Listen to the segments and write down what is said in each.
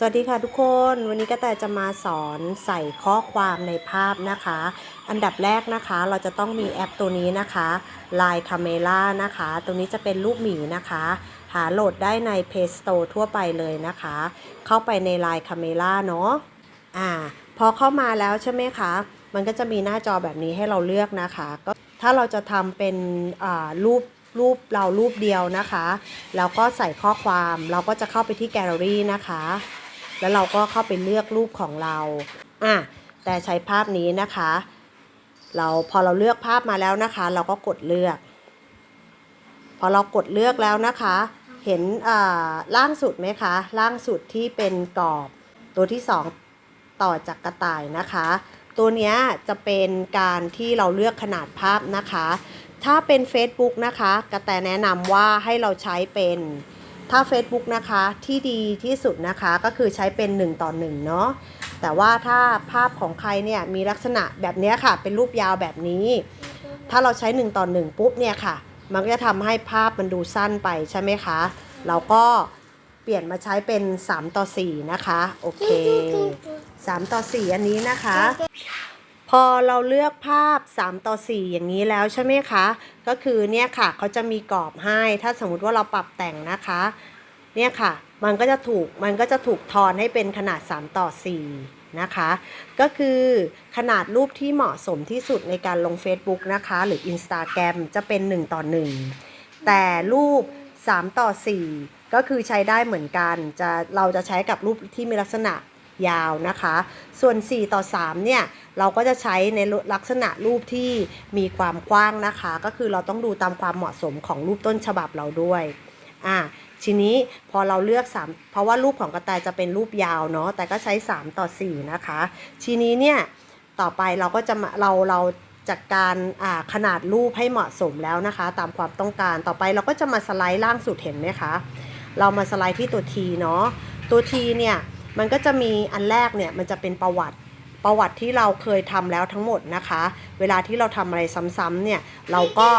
สวัสดีค่ะทุกคนวันนี้ก็แต่จะมาสอนใส่ข้อความในภาพนะคะ อันดับแรกนะคะเราจะต้องมีแอปตัวนี้นะคะ Line Camera นะคะตรงนี้จะเป็นรูปหมีนะคะ หาโหลดได้ใน Play Store ทั่วไปเลยนะคะ เข้าไปใน Line Camera เนาะอ่าพอเข้ามาแล้วใช่ไหมคะ มันก็จะมีหน้าจอแบบนี้ให้เราเลือกนะคะก็ถ้าเราจะทำเป็นอ่ารูปรูปเรารูปเดียวนะคะ แล้วก็ใส่ข้อความเราก็จะเข้าไปที่แกลเลอรี่นะคะ แล้วเราก็เข้าไปเลือกรูปของเราอะแต่ใช้ภาพนี้นะคะ เราพอเราเลือกภาพมาแล้วนะคะ เราก็กดเลือก พอเรากดเลือกแล้วนะคะ เห็นอ่าล่างสุดไหมคะล่างสุดที่เป็นกรอบ ตัวที่สองต่อจากกระต่ายนะคะ ตัวนี้จะเป็นการที่เราเลือกขนาดภาพนะคะ ถ้าเป็น Facebook นะคะ กระแตแนะนำว่าให้เราใช้เป็น ถ้า Facebook นะคะที่ดีที่สุดนะคะก็คือใช้เป็น 1 ต่อ1เนาะแต่ว่าถ้าภาพของใครเนี่ยมีลักษณะแบบนี้ค่ะ เป็นรูปยาวแบบนี้ ถ้าเราใช้ 1 ต่อ 1 ปุ๊บเนี่ยค่ะ มันก็จะทำให้ภาพมันดูสั้นไปใช่ไหมคะ เราก็เปลี่ยนมาใช้เป็น 3 ต่อ 4 นะคะ โอเค 3 ต่อ 4 อันนี้นะคะ พอเราเลือกภาพ 3 ต่อ 4 อย่างนี้แล้วใช่ไหมคะ ก็คือเนี่ยค่ะเขาจะมีกรอบให้ ถ้าสมมติว่าเราปรับแต่งนะคะ เนี่ยค่ะ มันก็จะถูก มันก็จะถูกทอนให้เป็นขนาด 3 ต่อ 4 นะคะ ก็คือขนาดรูปที่เหมาะสมที่สุดในการลง Facebook นะคะ หรือ Instagram จะเป็น 1 ต่อ 1 แต่รูป 3 ต่อ 4 ก็คือใช้ได้เหมือนกัน จะ เราจะใช้กับรูปที่มีลักษณะ ยาวนะคะ ส่วน 4 ต่อ 3 เนี่ย เราก็จะใช้ในลักษณะรูปที่มีความกว้างนะคะ ก็คือเราต้องดูตามความเหมาะสมของรูปต้นฉบับเราด้วยอ่าทีนี้พอเราเลือก 3 เพราะว่ารูปของกระต่ายจะเป็นรูปยาวเนาะแต่ก็ใช้ 3 ต่อ 4 นะคะ ทีนี้เนี่ยต่อไปเราก็จะมาเราเราจัดการขนาดรูปให้เหมาะสมแล้วนะคะ ตามความต้องการต่อไปเราก็จะมาสไลด์ล่างสุดเห็นไหมคะ เรามาสไลด์ที่ตัว T เนาะตัว T เนี่ย มันก็จะมีอันแรกเนี่ยมันจะเป็นประวัติประวัติที่เราเคยทำแล้วทั้งหมดนะคะ เวลาที่เราทำอะไรซ้ำๆเนี่ยเราก็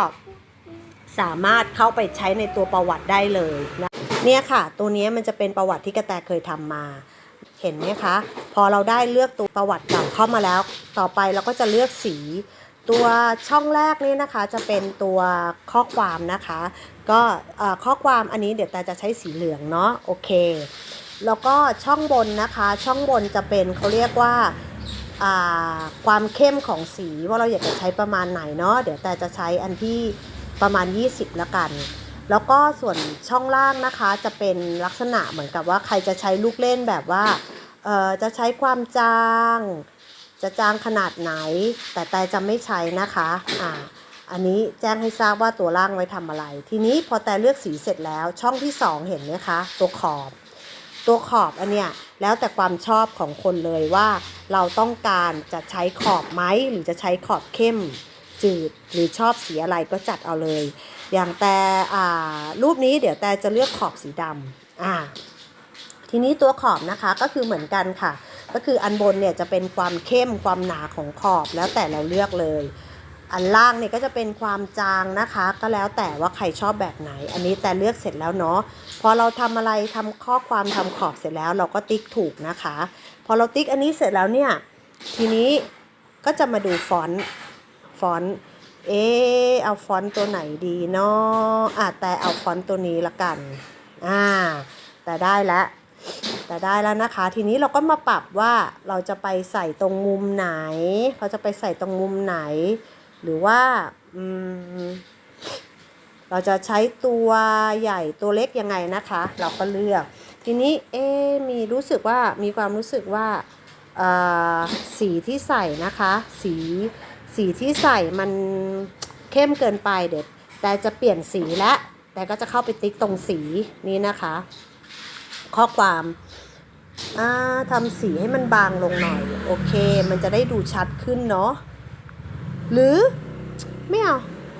สามารถเข้าไปใช้ในตัวประวัติได้เลยนะเนี่ยค่ะ ตัวนี้มันจะเป็นประวัติที่กระแตเคยทำมาเห็นไหมคะ พอเราได้เลือกตัวประวัติเก่าเข้ามาแล้ว ต่อไปเราก็จะเลือกสี ตัวช่องแรกนี่นะคะจะเป็นตัวข้อความนะคะ ก็ข้อความอันนี้เดี๋ยวแต่จะใช้สีเหลืองเนาะโอเค แล้วก็ช่องบนนะคะ ช่องบนจะเป็นเขาเรียกว่าาความเข้มของสีว่าเราอยากจะใช้ประมาณไหนเนาะเดี๋ยวแต่จะใช้อันที่ประมาณ 20 ละกัน แล้วก็ส่วนช่องล่างนะคะจะเป็นลักษณะเหมือนกับว่าใครจะใช้ลูกเล่นแบบว่าเออจะใช้ความจาง จะจางขนาดไหน แต่แต่จะไม่ใช้นะคะอ่าอันนี้แจ้งให้ทราบว่าตัวล่างไว้ทำอะไร ทีนี้พอแต่เลือกสีเสร็จแล้วช่องที่ 2 เห็นไหมคะ ตัวขอบ ตัวขอบอันเนี้ยแล้วแต่ความชอบของคนเลยว่า เราต้องการจะใช้ขอบไหมหรือจะใช้ขอบเข้มจืดหรือชอบสีอะไรก็จัดเอาเลย อย่างแต่อ่ารูปนี้เดี๋ยวแต่จะเลือกขอบสีดำอ่าทีนี้ตัวขอบนะคะก็คือเหมือนกันค่ะ ก็คืออันบนเนี่ยจะเป็นความเข้มความหนาของขอบแล้วแต่เราเลือกเลย อันล่างเนี่ยก็จะเป็นความจางนะคะ ก็แล้วแต่ว่าใครชอบแบบไหน อันนี้แต่เลือกเสร็จแล้วเนาะพอเราทำอะไรทำข้อความทำขอบเสร็จแล้วเราก็ติ๊กถูกนะคะ พอเราติ๊กอันนี้เสร็จแล้วเนี่ยทีนี้ก็จะมาดูฟอนต์ฟอนต์เออเอาฟอนต์ตัวไหนดีเนาะอะแต่เอาฟอนต์ตัวนี้ละกันอ่าแต่ได้แล้วแต่ได้แล้วนะคะ ทีนี้เราก็มาปรับว่าเราจะไปใส่ตรงมุมไหน เราจะไปใส่ตรงมุมไหน หรือว่าเราจะใช้ตัวใหญ่ตัวเล็กยังไงนะคะ เราก็เลือก ทีนี้เอ๊มีรู้สึกว่ามีความรู้สึกว่าสีที่ใส่นะคะ สีสีที่ใส่มันเข้มเกินไปเด็ดแต่จะเปลี่ยนสีและ แต่ก็จะเข้าไปติ๊กตรงสีนี้นะคะ ข้อความทำสีให้มันบางลงหน่อย โอเค มันจะได้ดูชัดขึ้นเนาะ หรือไม่เอา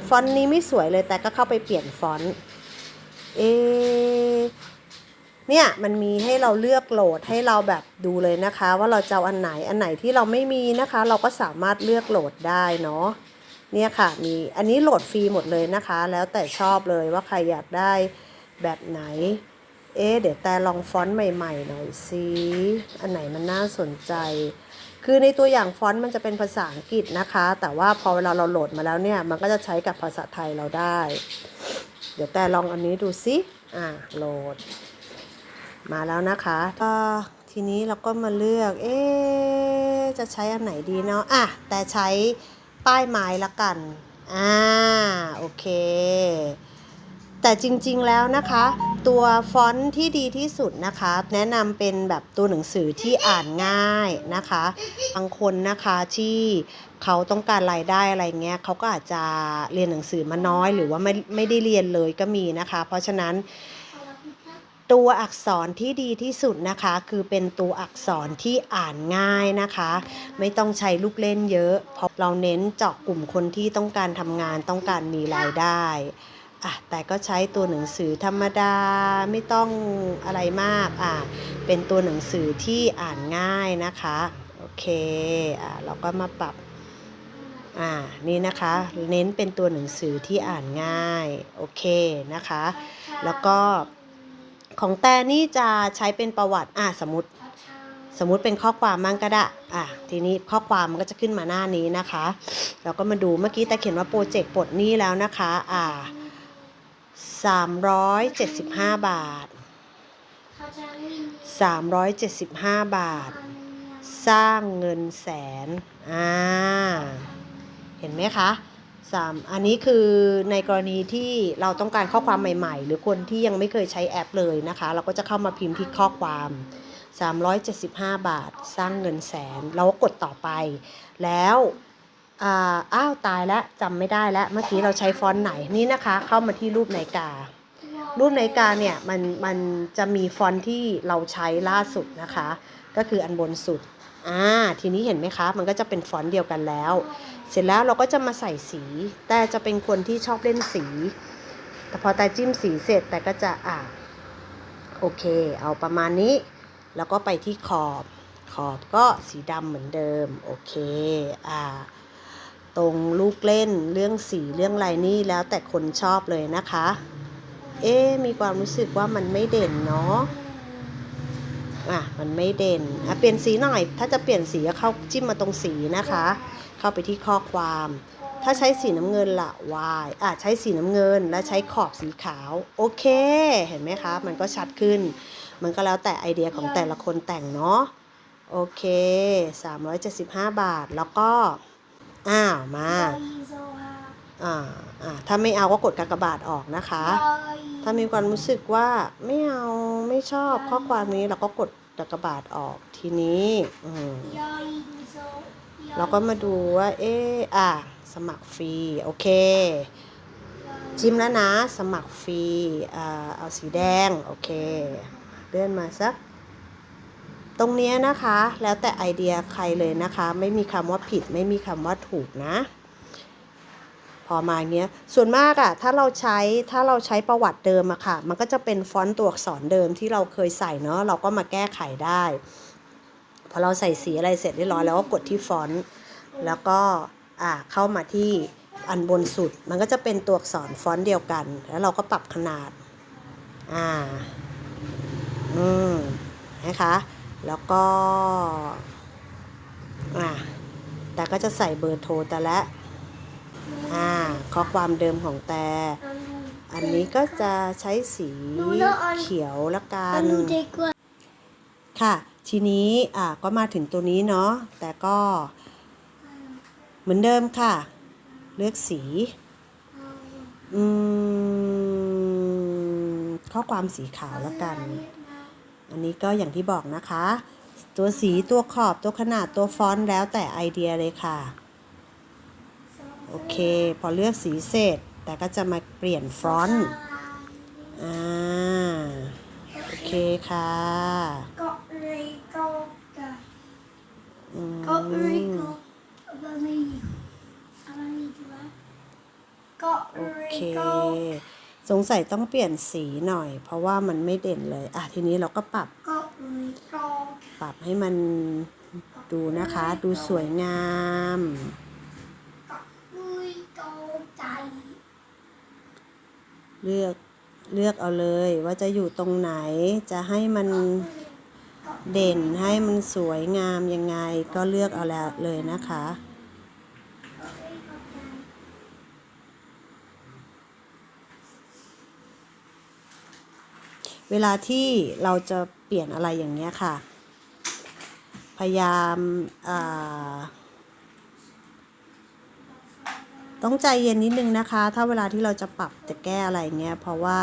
ฟอนต์นี้ไม่สวยเลยแต่ก็เข้าไปเปลี่ยนฟอนต์เอเนี่ยมันมีให้เราเลือกโหลดให้เราแบบดูเลยนะคะ ว่าเราจะเอาอันไหนอันไหนที่เราไม่มีนะคะ เราก็สามารถเลือกโหลดได้เนาะเนี่ยค่ะมีอันนี้โหลดฟรีหมดเลยนะคะ แล้วแต่ชอบเลยว่าใครอยากได้แบบไหน เอ๊เดี๋ยวแต่ลองฟอนต์ใหม่ๆหน่อยสิอันไหนมันน่าสนใจ คือในตัวอย่างฟอนต์มันจะเป็นภาษาอังกฤษนะคะ แต่ว่าพอเวลาเราโหลดมาแล้วเนี่ย มันก็จะใช้กับภาษาไทยเราได้ เดี๋ยวแต่ลองอันนี้ดูสิอะโหลด มาแล้วนะคะก็ทีนี้เราก็มาเลือก เอ๊จะใช้อันไหนดีเนาะอะแต่ใช้ป้ายไม้ละกัน อ่า โอเค แต่จริงๆแล้วนะคะ ตัวฟอนต์ที่ดีที่สุดนะคะ แนะนำเป็นแบบตัวหนังสือที่อ่านง่ายนะคะบางคนนะคะที่เขาต้องการรายได้อะไรเงี้ยเขาก็อาจจะเรียนหนังสือมาน้อย หรือว่าไม่ไม่ได้เรียนเลยก็มีนะคะ เพราะฉะนั้นตัวอักษรที่ดีที่สุดนะคะ คือเป็นตัวอักษรที่อ่านง่ายนะคะ ไม่ต้องใช้ลูกเล่นเยอะ เพราะเราเน้นเจาะกลุ่มคนที่ต้องการทำงานต้องการมีรายได้ อะแต่ก็ใช้ตัวหนังสือธรรมดาไม่ต้องอะไรมากอะเป็นตัวหนังสือที่อ่านง่ายนะคะโอเคอะเราก็มาปรับอ่านี่นะคะเน้นเป็นตัวหนังสือที่อ่านง่ายโอเคนะคะ แล้วก็ของแต่นี่จะใช้เป็นประวัติอะสมมติสมมุติเป็นข้อความมั่งก็ได้ อะ ทีนี้ข้อความมันก็จะขึ้นมาหน้านี้นะคะ เราก็มาดูเมื่อกี้แต่เขียนว่าโปรเจกต์ปลดหนี้แล้วนะคะ อ่า 375 บาท 375 บาท สร้างเงินแสน อ่า เห็นไหมคะสามอันนี้คือในกรณีที่เราต้องการข้อความใหม่ ๆ หรือคนที่ยังไม่เคยใช้แอปเลยนะคะ เราก็จะเข้ามาพิมพ์ที่ข้อความ 375 บาท สร้างเงินแสน เราก็กดต่อไป แล้ว อ้าวตายแล้วจำไม่ได้แล้วเมื่อกี้เราใช้ฟอนต์ไหนนี่นะคะ เข้ามาที่รูปนาฬิกา รูปนาฬิกาเนี่ยมันมันจะมีฟอนต์ที่เราใช้ล่าสุดนะคะ ก็คืออันบนสุดอ่าทีนี้เห็นไหมคะ มันก็จะเป็นฟอนต์เดียวกันแล้ว เสร็จแล้วเราก็จะมาใส่สี แต่จะเป็นคนที่ชอบเล่นสี แต่พอแต่จิ้มสีเสร็จแต่ก็จะอ่าโอเค เอาประมาณนี้ แล้วก็ไปที่ขอบขอบก็สีดำเหมือนเดิม โอเค อ่า ตรงลูกเล่นเรื่องสีเรื่องอะไรนี่แล้วแต่คนชอบเลยนะคะ เอ๊มีความรู้สึกว่ามันไม่เด่นเนาะอะมันไม่เด่นอะเปลี่ยนสีหน่อย ถ้าจะเปลี่ยนสีก็เข้าจิ้มมาตรงสีนะคะ เข้าไปที่ข้อความ ถ้าใช้สีน้ำเงินละ Y อะใช้สีน้ำเงินและใช้ขอบสีขาวโอเค เห็นไหมคะ มันก็ชัดขึ้น มันก็แล้วแต่ไอเดียของแต่ละคนแต่งเนาะโอเค 375 บาทแล้วก็ อ้าวมาอ่าอ่าถ้าไม่เอาก็กดกากบาทออกนะคะถ้ามีความรู้สึกว่าไม่เอาไม่ชอบข้อความนี้เราก็กดกากบาทออกทีนี้อืมเราก็มาดูว่า เอออะ สมัครฟรี โอเค จิ้มแล้วนะ สมัครฟรี อ่า เอาสีแดง โอเค เลื่อนมาสัก ตรงนี้นะคะ แล้วแต่ไอเดียใครเลยนะคะ ไม่มีคำว่าผิด ไม่มีคำว่าถูกนะ พอมาอย่างเงี้ยส่วนมากอะถ้าเราใช้ถ้าเราใช้ประวัติเดิมอะค่ะ มันก็จะเป็นฟอนต์ตัวอักษรเดิมที่เราเคยใส่เนาะเราก็มาแก้ไขได้พอเราใส่สีอะไรเสร็จเรียบร้อยแล้วก็กดที่ฟอนต์แล้วก็อ่าเข้ามาที่อันบนสุด มันก็จะเป็นตัวอักษรฟอนต์เดียวกัน แล้วเราก็ปรับขนาด อ่า อืม นะคะ แล้วก็อ่าแต่ก็จะใส่เบอร์โทรแต่ละอ่าข้อความเดิมของแต่อันนี้ก็จะใช้สีเขียวละกันค่ะ ทีนี้อ่าก็มาถึงตัวนี้เนาะแต่ก็เหมือนเดิมค่ะ เลือกสีอืมข้อความสีขาวละกัน อันนี้ก็อย่างที่บอกนะคะ ตัวสีตัวขอบตัวขนาดตัวฟอนต์แล้วแต่ไอเดียเลยค่ะ โอเค พอเลือกสีเสร็จ แต่ก็จะมาเปลี่ยนฟอนต์อ่าโอเคค่ะก็เลยก็จะอืมก็เลยก็อะไรไม่อะไรไม่ดีวะก็โอเลยเคก็ สงสัยต้องเปลี่ยนสีหน่อย เพราะว่ามันไม่เด่นเลย อะทีนี้เราก็ปรับ ปรับให้มันดูนะคะ ดูสวยงาม เลือกเลือกเอาเลยว่าจะอยู่ตรงไหน จะให้มันเด่นให้มันสวยงามยังไง ก็เลือกเอาแล้วเลยนะคะ เวลาที่เราจะเปลี่ยนอะไรอย่างเงี้ยค่ะ พยายามาต้องใจเย็นนิดนึงนะคะ ถ้าเวลาที่เราจะปรับจะแก้อะไรเงี้ย เพราะว่า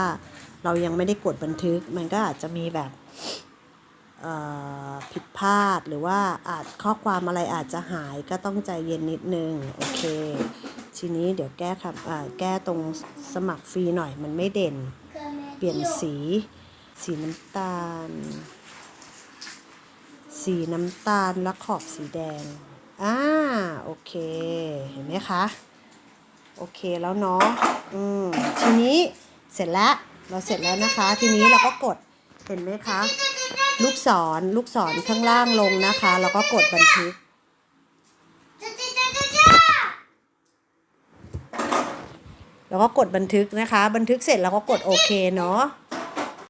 เรายังไม่ได้กดบันทึก มันก็อาจจะมีแบบผิดพลาดหรือว่าอาจข้อความอะไรอาจจะหายก็ต้องใจเย็นนิดนึง โอเค ทีนี้เดี๋ยวแก้คำอ่าแก้ตรงสมัครฟรีหน่อยมันไม่เด่น เปลี่ยนสี สีน้ำตาล สีน้ำตาลและขอบสีแดง อ่า โอเค เห็นไหมคะ โอเคแล้วเนาะ อืม ทีนี้เสร็จแล้ว เราเสร็จแล้วนะคะ ทีนี้เราก็กด เห็นไหมคะ ลูกศร ลูกศรข้างล่างลงนะคะ แล้วก็กดบันทึกแล้วก็กดบันทึกนะคะ บันทึกเสร็จแล้วก็กดโอเคเนาะ